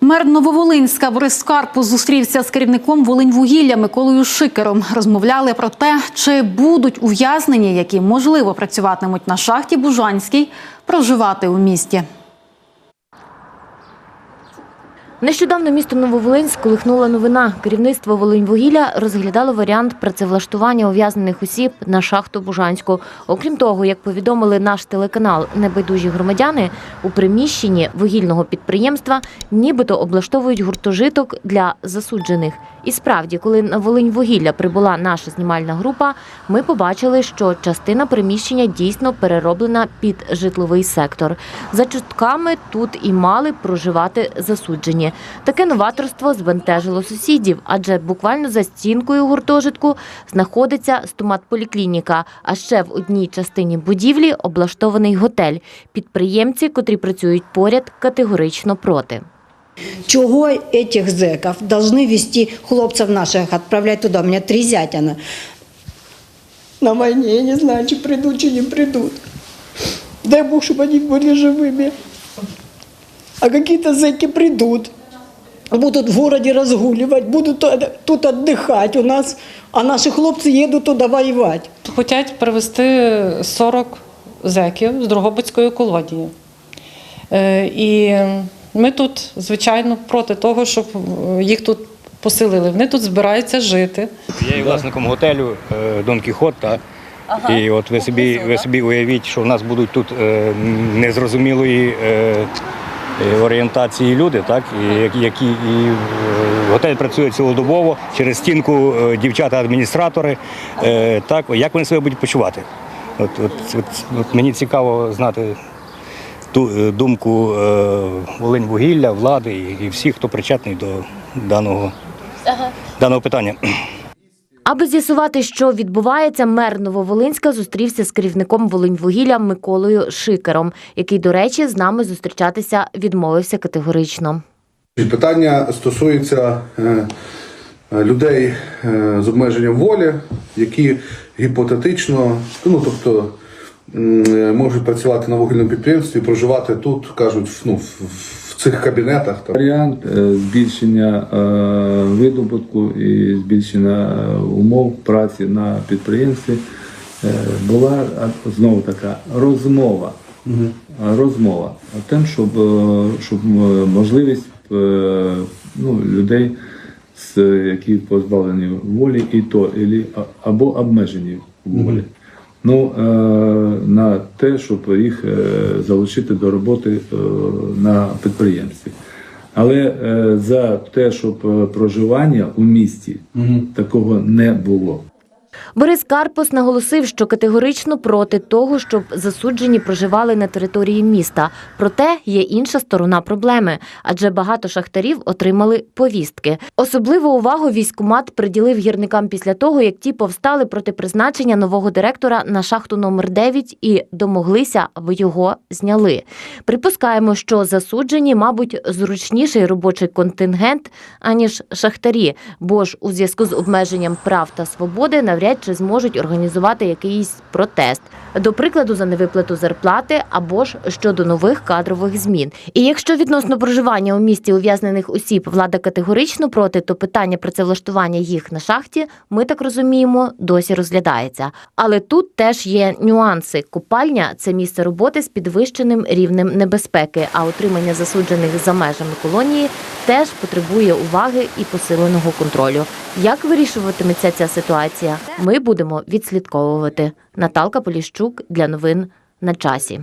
Мер Нововолинська Борис Карпу зустрівся з керівником Волиньвугілля Миколою Шикером. Розмовляли про те, чи будуть ув'язнені, які можливо працюватимуть на шахті Бужанській, проживати у місті. Нещодавно місто Нововолинськ колихнула новина. Керівництво Волиньвугілля розглядало варіант працевлаштування ув'язнених осіб на шахту Бужанську. Окрім того, як повідомили наш телеканал Небайдужі громадяни, у приміщенні вугільного підприємства нібито облаштовують гуртожиток для засуджених. І справді, коли на Волиньвугілля прибула наша знімальна група, ми побачили, що частина приміщення дійсно перероблена під житловий сектор. За чутками тут і мали проживати засуджені. Таке новаторство збентежило сусідів, адже буквально за стінкою гуртожитку знаходиться стоматполіклініка, а ще в одній частині будівлі облаштований готель. Підприємці, котрі працюють поряд, категорично проти. Чего этих зэков должны вести хлопцев наших, отправлять туда? У меня три зятя на, на войне. Я не знаю, чи придут, чи не придут. Дай Бог, чтобы они были живыми. А какие-то зэки придут. Будут в городе разгуливать, будут тут- отдыхать у нас, а наши хлопцы едут туда воевать. Хочуть привезти 40 зеків з Дрогобицької колонії. Е, І ми тут, звичайно, проти того, щоб е, їх тут поселили. Вони тут збираються жити. Я є власником готелю е, Дон Кіхот. Та, і от ви собі, ви собі уявіть, що в нас будуть тут е, незрозумілої орієнтації люди, так, і, які- і е, готель працює цілодобово, через стінку е, дівчата-адміністратори. Е, так, як вони себе будуть почувати? От, от, от, от мені цікаво знати ту е, думку е, Волинь-Вугілля, влади і, всіх, хто причетний до даного, даного питання. Аби з'ясувати, що відбувається, мер Нововолинська зустрівся з керівником Волиньвугілля Миколою Шикером, який, до речі, з нами зустрічатися відмовився категорично. Питання стосується е, людей е, з обмеженням волі, які гіпотетично, ну тобто е, можуть працювати на вугільному підприємстві, проживати тут, кажуть, ну, цих кабінетах. Там. Варіант е, збільшення е, видобутку і збільшення е, умов праці на підприємстві була знову така розмова. А, Розмова о тим, щоб, щоб можливість ну, людей, які позбавлені волі, і то або обмежені волі. Ну, е, на те, щоб їх е, залучити до роботи е, на підприємстві. Але за те, щоб проживання у місті такого не було. Борис Карпус наголосив, що категорично проти того, щоб засуджені проживали на території міста. Проте є інша сторона проблеми, адже багато шахтарів отримали повістки. Особливу увагу військкомат приділив гірникам після того, як ті повстали проти призначення нового директора на шахту номер 9 і домоглися, аби його зняли. Припускаємо, що засуджені, мабуть, зручніший робочий контингент аніж шахтарі, бо ж у зв'язку з обмеженням прав та свободи навряд чи зможуть організувати якийсь протест, до прикладу, за невиплату зарплати або ж щодо нових кадрових змін. І якщо відносно проживання у місті ув'язнених осіб влада категорично проти, то питання працевлаштування їх на шахті, ми так розуміємо, досі розглядається. Але тут теж є нюанси. Купальня це місце роботи з підвищеним рівнем небезпеки, а утримання засуджених за межами колонії теж потребує уваги і посиленого контролю. Як вирішуватиметься ця ситуація? Ми будемо відслідковувати. Наталка Поліщук для новин на часі.